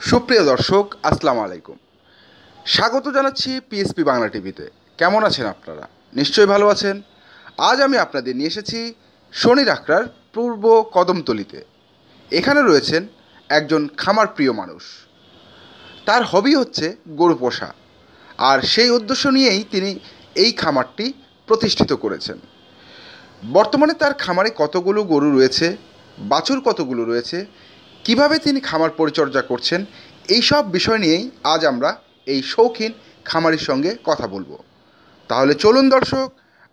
সুপ্রিয় দর্শক, আসসালামু আলাইকুম। স্বাগত জানাচ্ছি পিএসপি বাংলা টিভিতে। কেমন আছেন আপনারা? নিশ্চয়ই ভালো আছেন। আজ আমি আপনাদের নিয়ে এসেছি শনি রাখরার পূর্ব কদমতলিতে। এখানে রয়েছেন একজন খামার প্রিয় মানুষ। তার হবি হচ্ছে গরু পোষা। আর সেই উদ্দেশ্য নিয়েই তিনি এই খামারটি প্রতিষ্ঠিত করেছেন। বর্তমানে তার খামারে কতগুলো গরু রয়েছে, বাছুর কতগুলো রয়েছে কীভাবে তিনি খামার পরিচর্যা করছেন, এই সব বিষয় নিয়েই আজ আমরা এই শৌখিন খামারির সঙ্গে কথা বলব। তাহলে চলুন দর্শক,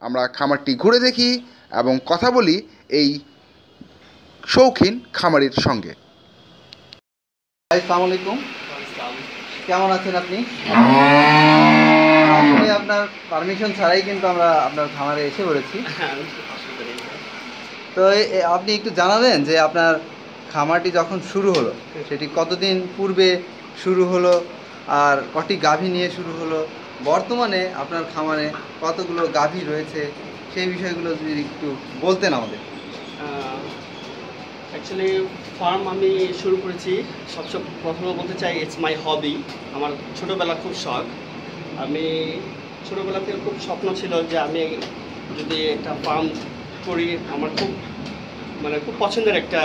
আমরা খামারটি ঘুরে দেখি এবং কথা বলি এই শৌখিন খামারির সঙ্গে। কেমন আছেন আপনি? আপনার পারমিশন ছাড়াই কিন্তু আমরা আপনার খামারে এসে পড়েছি। তো আপনি একটু জানাবেন যে আপনার খামারটি যখন শুরু হলো, সেটি কতদিন পূর্বে শুরু হলো আর কটি গাভী নিয়ে শুরু হলো? বর্তমানে আপনার খামারে কতগুলো গাভী রয়েছে? সেই বিষয়গুলো যদি একটু বলতেন আমাদের। অ্যাকচুয়ালি ফার্ম আমি শুরু করেছি। সবচেয়ে প্রথমে বলতে চাই ইটস মাই হবি আমার ছোটোবেলা খুব শখ। আমি ছোটোবেলা থেকে খুব স্বপ্ন ছিল যে আমি যদি একটা ফার্ম করি, আমার খুব মানে খুব পছন্দের একটা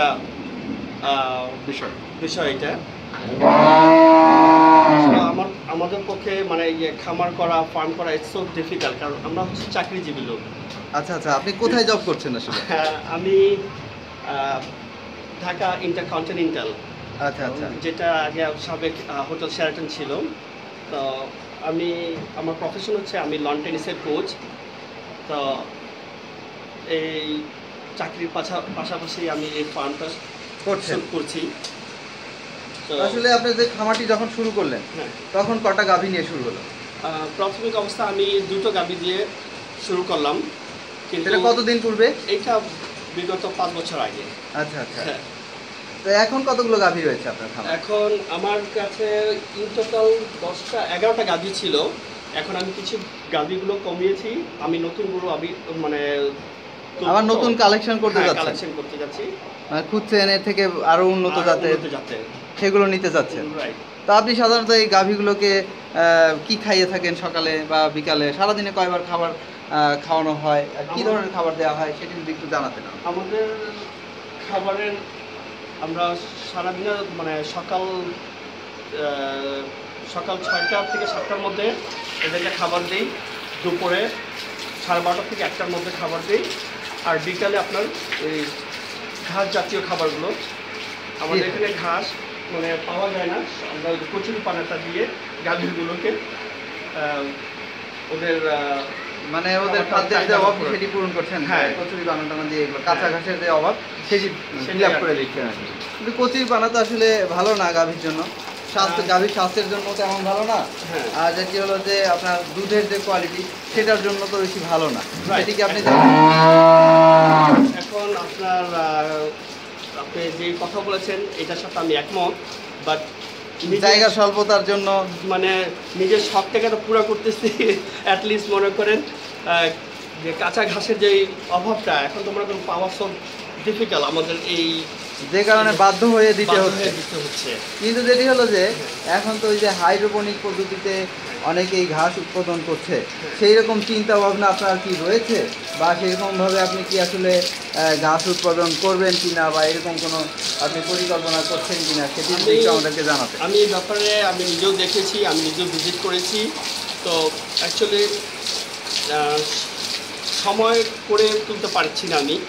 বিষয়। বিষয় এটা। আমার আমাদের পক্ষে মানে ইয়ে খামার করা ফার্ম করা ইটস সো ডিফিকাল্ট কারণ আমরা হচ্ছে চাকরিজীবী লোক। আচ্ছা আচ্ছা আপনি কোথায় জব করছেন আসলে? হ্যাঁ, আমি ঢাকা ইন্টারকন্টিনেন্টাল। আচ্ছা আচ্ছা। যেটা আগে সাবেক হোটেল শেরাটন ছিল। তো আমি আমার প্রফেশন হচ্ছে আমি লন টেনিসের কোচ তো এই চাকরির পাশা- পাশাপাশি আমি এই ফার্মটা করছেন? করছি। আসলে আপনি যে খামারটি যখন শুরু করলেন হ্যাঁ। তখন কটা গাভী নিয়ে শুরু হলো? প্রাথমিক অবস্থা আমি দুটো গাবি দিয়ে শুরু করলাম। কিন্তু কতদিন পূর্বে? এইটা বিগত পাঁচ বছর আগে। আচ্ছা আচ্ছা। হ্যাঁ। তো এখন কতগুলো গাভী রয়েছে আপনার খামারে? এখন আমার কাছে ইন টোটাল দশটা এগারোটা গাভি ছিল। এখন আমি কিছু গাভিগুলো কমিয়েছি। আমি নতুনগুলো আমি মানে আবার নতুন কালেকশন করতে যাচ্ছেন। কালেকশন করতে যাচ্ছি। মানে খুঁজছেন এর থেকে আরও উন্নত জাতের সেগুলো নিতে রাইট তো আপনি সাধারণত এই গাভীগুলোকে কি খাইয়ে থাকেন সকালে বা বিকালে? সারাদিনে কয়বার খাবার খাওয়ানো হয়? আর কি ধরনের খাবার দেওয়া হয় সেটি যদি একটু জানাতেন। আমাদের খাবারের আমরা সারাদিনে মানে সকাল সকাল ছয়টা থেকে সাতটার মধ্যে এদেরকে খাবার দিই। দুপুরে সাড়ে বারোটা থেকে একটার মধ্যে খাবার দিই। আর বিকালে আপনার এই ঘাস জাতীয় খাবারগুলো আমাদের এখানে ঘাস মানে পাওয়া যায় না আমরা ওই কচুরি পানাটা দিয়ে গাভীরগুলোকে ওদের মানে ওদের খাদ্যের যে অভাব। সেটি পূরণ করছেন হ্যাঁ। কচুরি বানানো টানা দিয়ে এগুলো কাঁচা হ্যাঁ। ঘাসের যে অভাব সেটি ফিল আপ করে। দিচ্ছেন কিন্তু কচুরি বানা তো আসলে ভালো না গাভীর জন্য স্বাস্থ্য। গাভীর স্বাস্থ্যের জন্য তেমন ভালো না হ্যাঁ আর যেটি হলো যে আপনার দুধের যে কোয়ালিটি সেটার জন্য তো বেশি ভালো না Right. সেটি কি আপনি এখন আপনার আপনি যে কথা বলেছেন এটার সাথে আমি একমত বাট জায়গা স্বল্পতার জন্য মানে নিজের শখটাকে তো পুরো করতেছি অ্যাটলিস্ট মনে করেন যে কাঁচা ঘাসের যে অভাবটা এখন তো মনে করেন পাওয়া সব ডিফিকাল্ট আমাদের এই যে কারণে বাধ্য হয়ে দিতে হচ্ছে। দিতে হচ্ছে। কিন্তু যেটি হলো যে এখন তো ওই যে হাইড্রোপনিক পদ্ধতিতে অনেকেই ঘাস উৎপাদন করছে। সেই রকম চিন্তা ভাবনা আপনার কি রয়েছে? বা সেরকম ভাবে আপনি কি আসলে ঘাস উৎপাদন করবেন কিনা বা এরকম কোনো আপনি পরিকল্পনা করছেন কিনা সেটি যদি আমি- একটু আমাদেরকে জানাতে। আমি এই ব্যাপারে আমি নিজেও দেখেছি আমি নিজেও ভিজিট করেছি। তো অ্যাকচুয়ালি সময় করে তুলতে পারছি না আমি।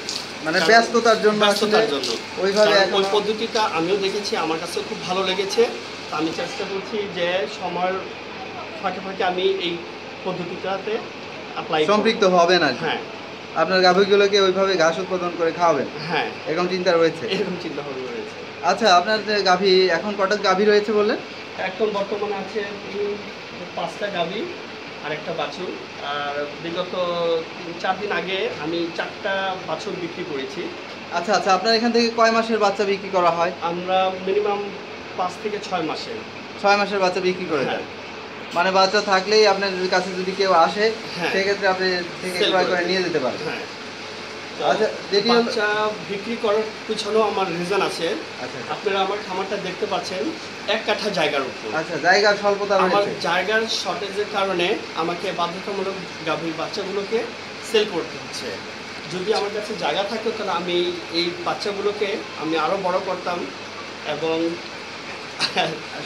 মানে ব্যস্ততার জন্য ব্যস্ততার জন্য। ওইভাবে ওই পদ্ধতিটা আমিও দেখেছি আমার কাছে খুব ভালো লেগেছে। তো আমি চেষ্টা করছি যে সময়ের ফাঁকে ফাঁকে আমি এই পদ্ধতিটাতে অ্যাপ্লাই সম্পৃক্ত হবেন আর হ্যাঁ। আপনার গাভীগুলোকে ওইভাবে ঘাস উৎপাদন করে খাওয়াবেন? হ্যাঁ। এরকম চিন্তা রয়েছে? এরকম চিন্তা ভাবনা রয়েছে। আচ্ছা আপনার যে গাভী এখন কটা গাভী রয়েছে বললেন? এখন বর্তমানে আছে পাঁচটা গাভি। আর একটা বাছুর। আর বিগত তিন চার দিন আগে আমি চারটা বাছুর বিক্রি করেছি। আচ্ছা আচ্ছা আপনার এখান থেকে কয় মাসের বাচ্চা বিক্রি করা হয়? আমরা মিনিমাম পাঁচ থেকে ছয় মাসের। ছয় মাসের বাচ্চা বিক্রি করে হ্যাঁ। দেন মানে বাচ্চা থাকলেই আপনার কাছে যদি কেউ আসে হ্যাঁ। সেক্ষেত্রে আপনি থেকে ক্রয় করে নিয়ে যেতে পারেন। হ্যাঁ। বাচ্চা বিক্রি করার পিছনেও আমার রিজন আছে। আচ্ছা। আপনারা আমার খামারটা দেখতে পাচ্ছেন এক কাঠা জায়গার উপর। আচ্ছা জায়গার স্বল্পতা আমার জায়গার শর্টেজের কারণে আমাকে বাধ্যতামূলক গাভীর বাচ্চাগুলোকে সেল করতে হচ্ছে। যদি আমার কাছে জায়গা থাকতো তাহলে আমি এই বাচ্চাগুলোকে আমি আরও বড় করতাম এবং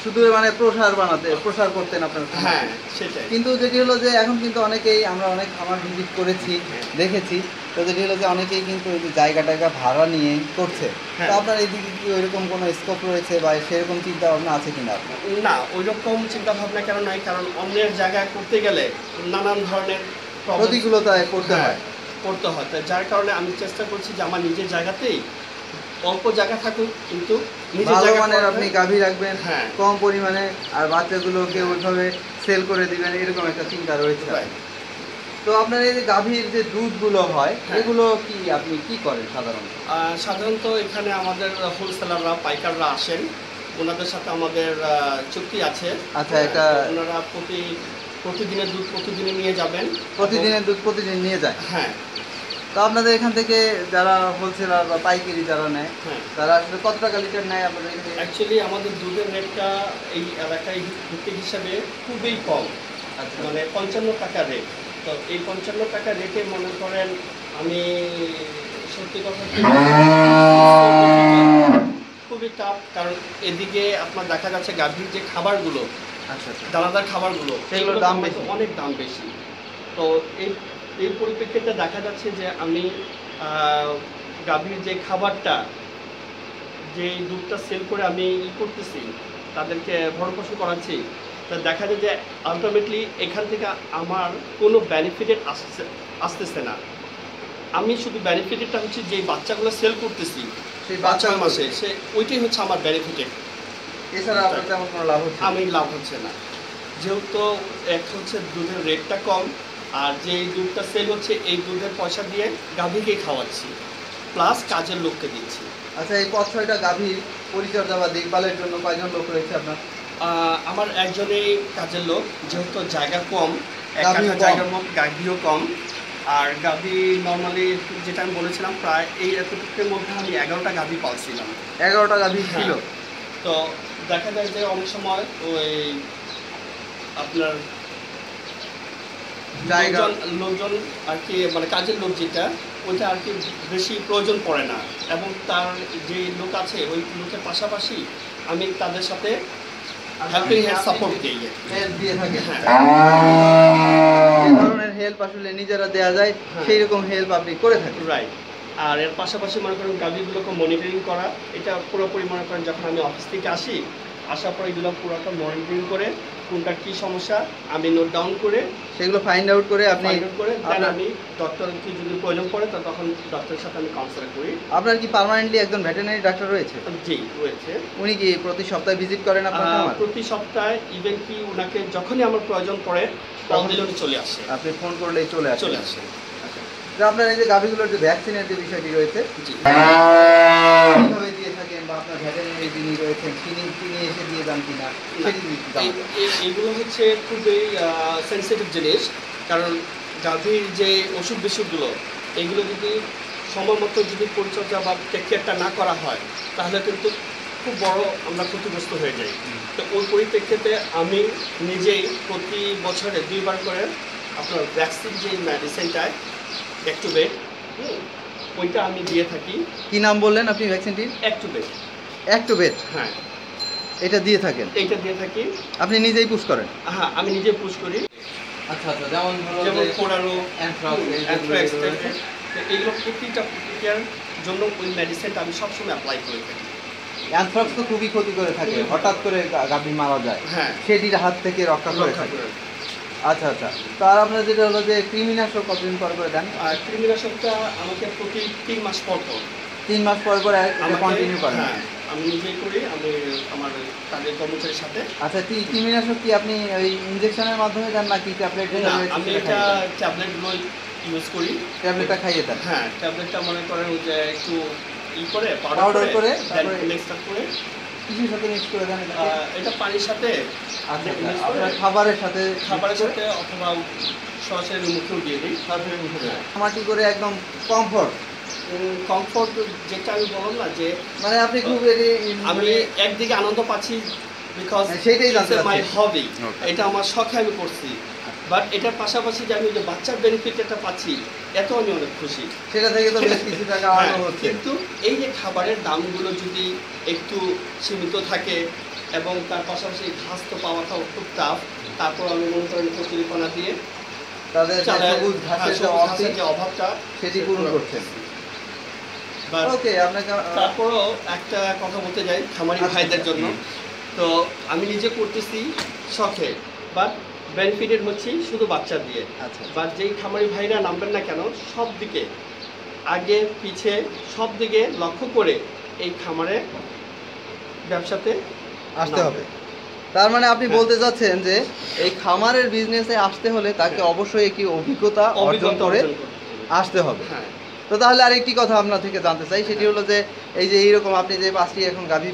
শুধু মানে প্রসার বানাতে প্রসার করতেন আপনার হ্যাঁ সেটাই। কিন্তু যেটি হলো যে এখন কিন্তু অনেকেই আমরা অনেক খামার ভিজিট করেছি দেখেছি। তো যেটি হলো যে অনেকেই কিন্তু যে জায়গা টায়গা ভাড়া নিয়ে করছে হ্যাঁ। তো আপনার এইদিকে কি ওইরকম কোনো স্কোপ রয়েছে বা সেরকম চিন্তা ভাবনা আছে কিনা আপনার না ওই রকম চিন্তা ভাবনা কেন নাই কারণ অন্যের জায়গায় করতে গেলে নানান ধরনের প্রতিকূলতায় পড়তে হ্যাঁ, হয় করতে হয় তো যার কারণে আমি চেষ্টা করছি যে আমার নিজের জায়গাতেই অল্প জায়গা থাকুক কিন্তু নিজের ভালো জায়গা মানের আপনি গাভী রাখবেন হ্যাঁ। কম পরিমাণে আর বাচ্চাগুলোকে ওইভাবে সেল করে দিবেন এরকম একটা চিন্তা রয়েছে. তো আপনার এই যে গাভীর যে দুধগুলো হয় হ্যাঁ। এগুলো কি আপনি কি করেন সাধারণত? সাধারণত এখানে আমাদের হোলসেলাররা পাইকাররা আসেন। ওনাদের সাথে আমাদের চুক্তি আছে। আচ্ছা, এটা ওনারা প্রতি প্রতিদিনের দুধ প্রতিদিনে নিয়ে যাবেন। প্রতিদিনের দুধ প্রতিদিন নিয়ে যায়? হ্যাঁ। তো আপনাদের এখান থেকে যারা হোলসেলার বা পাইকারি যারা নেয় হ্যাঁ। তারা আসলে কত টাকা লিটার নেয় আপনাদের অ্যাকচুয়ালি আমাদের দুধের রেটটা এই এলাকায় ভিত্তিক হিসাবে খুবই কম। আচ্ছা। মানে পঞ্চান্ন টাকা রেট তো এই পঞ্চান্ন টাকা রেটে মনে করেন আমি সত্যি কথা খুবই টাফ কারণ এদিকে আপনার দেখা যাচ্ছে গাভীর যে খাবারগুলো আচ্ছা আচ্ছা দানাদার খাবারগুলো সেগুলোর দাম বেশি। অনেক দাম বেশি তো এই এই পরিপ্রেক্ষিতে দেখা যাচ্ছে যে আমি গাভীর যে খাবারটা যে দুধটা সেল করে আমি ই করতেছি তাদেরকে ভরণপোষণ করাচ্ছি তা দেখা যায় যে আলটিমেটলি এখান থেকে আমার কোনো বেনিফিটেড আসছে আসতেছে না। আমি শুধু বেনিফিটেডটা হচ্ছে যে বাচ্চাগুলো সেল করতেছি সেই বাচ্চা মাসে সে ওইটাই হচ্ছে আমার বেনিফিটেড এছাড়া আপনার তেমন কোনো লাভ হচ্ছে আমি লাভ হচ্ছে না। যেহেতু এক হচ্ছে দুধের রেটটা কম আর যে দুধটা সেল হচ্ছে এই দুধের পয়সা দিয়ে গাভীকেই খাওয়াচ্ছি প্লাস কাজের লোককে দিচ্ছি। আচ্ছা এই পথ ছয়টা গাভীর পরিচর্যা বা দেখভালের জন্য কয়জন লোক রয়েছে আপনার? আমার একজনেই কাজের লোক যেহেতু জায়গা কম। জায়গার মধ্যে গাভীও কম আর গাভী নর্মালি যেটা আমি বলেছিলাম প্রায় এই এতটুকুর মধ্যে আমি এগারোটা গাভী পালছিলাম এগারোটা গাভী হ্যাঁ। ছিল তো দেখা যায় যে অনেক সময় ওই আপনার জায়গা লোকজন লোকজন আর কি মানে কাজের লোক যেটা ওইটা আর কি বেশি প্রয়োজন পড়ে না এবং তার যে লোক আছে ওই লোকের পাশাপাশি আমি তাদের সাথে হেল্পিং হ্যান্ড সাপোর্ট দিই হেল্প দিয়ে থাকে। হ্যাঁ যে ধরনের হেল্প আসলে নিজেরা দেওয়া যায়। সেই রকম হেল্প আপনি করে থাকেন। রাইট আর এর পাশাপাশি মনে করেন গাভীগুলোকে মনিটরিং করা এটা পুরোপুরি মনে করেন যখন আমি অফিস থেকে আসি আসার পর এগুলো পুরোটা মনিটরিং করে কোনটা কী সমস্যা আমি নোট ডাউন করে সেগুলো ফাইন্ড আউট করে আপনি করে আমি ডক্টরকে যদি প্রয়োজন পড়ে তো তখন ডক্টরের সাথে আমি কাউন্সিল করি। আপনার কি পার্মানেন্টলি একজন ভেটেরিনারি ডাক্তার রয়েছে? জি রয়েছে। উনি কি প্রতি সপ্তাহে ভিজিট করেন আপনার প্রতি সপ্তাহে ইভেন কি ওনাকে যখনই আমার প্রয়োজন পড়ে তখন- চলে আসে। আপনি ফোন করলেই চলে আসে। চলে আসে। তো আপনার এই যে গাভীগুলোর যে ভ্যাকসিনের যে বিষয়টি রয়েছে দিয়ে থাকেন বা আপনার ভেটেরিনারি যিনি রয়েছেন তিনি তিনি এসে দিয়ে যান কিনা। এই- এইগুলো হচ্ছে খুবই সেন্সিটিভ জিনিস কারণ গাভীর যে ওষুধ বিষুধগুলো এইগুলো যদি সময় মতো যদি পরিচর্যা বা টেক কেয়ারটা না করা হয় তাহলে কিন্তু খুব বড় আমরা ক্ষতিগ্রস্ত হয়ে যাই। তো ওই পরিপ্রেক্ষিতে আমি নিজেই প্রতি বছরে দুইবার করে আপনার ভ্যাকসিন যে মেডিসিনটায় অ্যাক্টুবেট ওইটা আমি দিয়ে থাকি। কি নাম বললেন আপনি ভ্যাকসিনটির অ্যাক্টুবেট অ্যাক্টোভেট হ্যাঁ। এটা দিয়ে থাকেন? এইটা দিয়ে থাকি। আপনি নিজেই পুশ করেন? হ্যাঁ আমি নিজে পুশ করি। আচ্ছা আচ্ছা যেমন যেমন Anthrax, অ্যান্থ্রাক্স এগুলো প্রতিটা প্রতিক্রিয়ার জন্য ওই মেডিসিনটা আমি সবসময় অ্যাপ্লাই করে থাকি। অ্যানথ্রাক্স তো খুবই ক্ষতি করে থাকে। হঠাৎ করে গাভী মারা যায়। হ্যাঁ। সেটির হাত থেকে রক্ষা করে থাকে। আচ্ছা আচ্ছা। তো আর আপনার যেটা হলো যে কৃমিনাশক কতদিন পর করে দেন? আর কৃমিনাশকটা আমাকে প্রতি তিন মাস পর পর। তিন মাস পর পর কন্টিনিউ করেন। হ্যাঁ আমি নিজেই করি আমি আমার কাজের কর্মচারীর সাথে। আচ্ছা কি- কৃমিনাশক কি আপনি ওই ইনজেকশনের মাধ্যমে দেন নাকি ট্যাবলেট না আমি এটা ট্যাবলেটগুলো ইউজ করি। ট্যাবলেটটা খাইয়ে দেন। হ্যাঁ ট্যাবলেটটা মনে করেন যে একটু ই করে পাউডার করে, করে তারপরে- মিক্সটা করে। কিসের সাথে মিক্স করে দেন এটা পানির সাথে আচ্ছা আচ্ছা, খাবারের সাথে খাবারের সাথে অথবা সরাসরি মুখেও দিয়ে দিই। সরাসরি মুখে করে একদম কমফোর্ট কমফোর্ট যেটা আমি বললাম না যে মানে আপনি খুব আমি একদিকে আনন্দ পাচ্ছি বিকজ জানতে মাই হবি এটা আমার শখে আমি করছি। বাট এটার পাশাপাশি যে আমি যে বাচ্চার বেনিফিট এটা পাচ্ছি এত আমি অনেক খুশি। সেটা থেকে তো বেশ কিছু টাকা হ্যাঁ, হচ্ছে। কিন্তু এই যে খাবারের দামগুলো যদি একটু সীমিত থাকে এবং তার পাশাপাশি ঘাস তো পাওয়াটাও খুব টাফ তারপর আমি মনে করেন কচুরিপানা দিয়ে তাদের যে হ্যাঁ, ঘাসের যে সবুজ অভাবটি সেটি পূরণ করছেন। ওকে আপনাকে তারপরও একটা কথা বলতে যাই খামারি আচ্ছা, ভাইদের জন্য। তো আমি নিজে করতেছি শখে বাট বেনিফিটেড হচ্ছে শুধু বাচ্চা দিয়ে। আচ্ছা বা যেই খামারি ভাইরা নামবেন না কেন সব দিকে আগে পিছে সব দিকে লক্ষ্য করে এই খামারে ব্যবসাতে আসতে হবে। তার মানে আপনি হ্যাঁ। বলতে চাচ্ছেন যে এই খামারের বিজনেসে আসতে হলে তাকে হ্যাঁ। অবশ্যই একটি অভিজ্ঞতা অর্জন করে। আসতে হবে। হ্যাঁ। তো তাহলে আরেকটি কথা আপনার থেকে জানতে চাই সেটি হলো যে এই যে এইরকম আপনি যে পাঁচটি এখন গাভী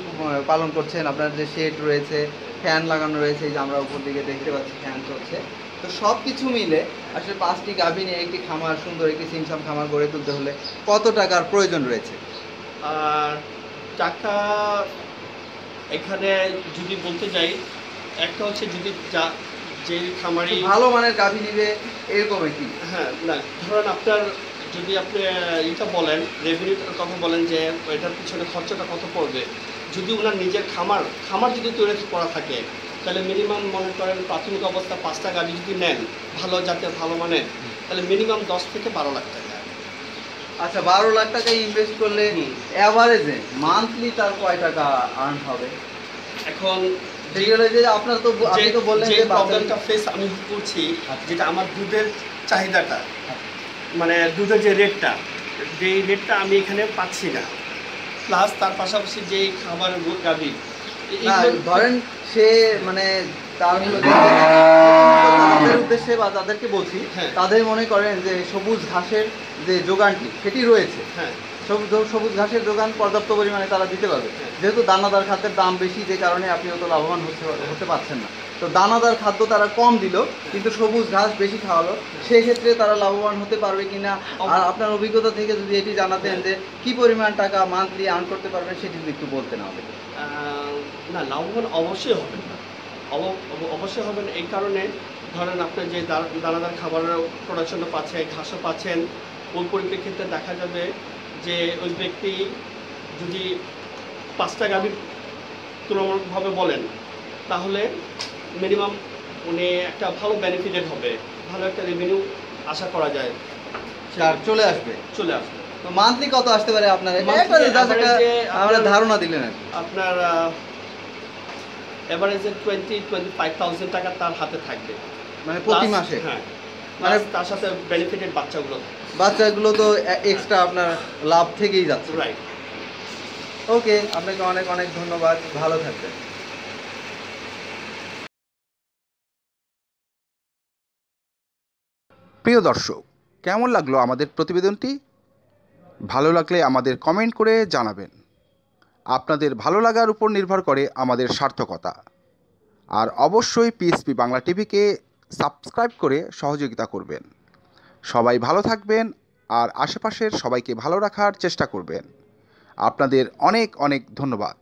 পালন করছেন আপনার যে শেড রয়েছে ফ্যান লাগানো রয়েছে এই যে আমরা উপর দিকে দেখতে পাচ্ছি ফ্যান চলছে। তো সব কিছু মিলে আসলে পাঁচটি গাভী নিয়ে একটি খামার সুন্দর একটি সিমসাম খামার গড়ে তুলতে হলে কত টাকার প্রয়োজন রয়েছে? আর টাকা এখানে যদি বলতে যাই একটা হচ্ছে যদি যা যে খামারি ভালো মানের গাভী নিবে এরকম একটি হ্যাঁ না ধরেন আপনার যদি আপনি এটা বলেন রেভিনিউটার কথা বলেন যে এটার পিছনে খরচাটা কত পড়বে যদি ওনার নিজের খামার খামার যদি তৈরি করা থাকে তাহলে মিনিমাম মনে করেন প্রাথমিক অবস্থা পাঁচটা গাড়ি যদি নেন ভালো জাতের ভালো মানের তাহলে মিনিমাম দশ থেকে বারো লাখ টাকা আচ্ছা বারো লাখ টাকা ইনভেস্ট করলে। অ্যাভারেজে মান্থলি তার কয় টাকা আর্ন হবে এখন আপনার তো আপনি তো বললেন যে যে প্রবলেমটা ফেস আমি করছি আচ্ছা। যেটা আমার দুধের চাহিদাটা মানে দুধের যে রেটটা যেই রেটটা আমি এখানে পাচ্ছি না। প্লাস তার পাশাপাশি যেই খাবার গাবি না ধরেন সে মানে তার তাদের উদ্দেশ্যে বা তাদেরকে বলছি হ্যাঁ। তাদের মনে করেন যে সবুজ ঘাসের যে যোগানটি সেটি রয়েছে। হ্যাঁ। সবুজ সবুজ ঘাসের যোগান পর্যাপ্ত পরিমাণে তারা দিতে পারবে। হ্যাঁ। যেহেতু দানাদার খাদ্যের দাম বেশি যে কারণে আপনি অত লাভবান হতে হতে পারছেন না। তো দানাদার খাদ্য তারা কম দিল কিন্তু সবুজ ঘাস বেশি খাওয়ালো। সেক্ষেত্রে তারা লাভবান হতে পারবে কিনা? আর আপনার অভিজ্ঞতা থেকে যদি এটি জানাতেন যে কি পরিমাণ টাকা মান্থলি আর্ন করতে পারবেন সেটি যদি একটু আমাদের। আহ, না লাভবান অবশ্যই অব- অবশ্যই হবেন এই কারণে ধরেন আপনি যে দানাদার খাবারের প্রোডাকশনটা পাচ্ছেন ঘাসও পাচ্ছেন ওই পরিপ্রেক্ষিতে দেখা যাবে যে ওই ব্যক্তি যদি পাঁচটা গাভীর তুলনামূলকভাবে বলেন তাহলে মিনিমাম উনি একটা ভালো বেনিফিটেড হবে ভালো একটা রেভিনিউ আশা করা যায়। তার চলে আসবে? চলে আসবে। তো মান্থলি কত আসতে পারে আপনার? আমরা ধারণা দিলেন আপনার এভারেজে টোয়েন্টি টোয়েন্টি ফাইভ থাউজেন্ড টাকা তার হাতে থাকবে। মানে প্রতি মাসে? হ্যাঁ। মানে- মানে তার সাথে বেনিফিটেড বাচ্চাগুলো। বাচ্চাগুলো তো এক্সট্রা আপনার লাভ থেকেই যাচ্ছে। রাইট ওকে আপনাকে অনেক অনেক ধন্যবাদ। ভালো থাকবেন। প্রিয় দর্শক, কেমন লাগল আমাদের প্রতিবেদনটি? ভালো লাগলে আমাদের কমেন্ট করে জানাবেন। আপনাদের ভালো লাগার উপর নির্ভর করে আমাদের সার্থকতা। আর অবশ্যই পিএসপি বাংলা টিভিকে সাবস্ক্রাইব করে সহযোগিতা করবেন। সবাই ভালো থাকবেন আর আশেপাশের সবাইকে ভালো রাখার চেষ্টা করবেন। আপনাদের অনেক অনেক ধন্যবাদ।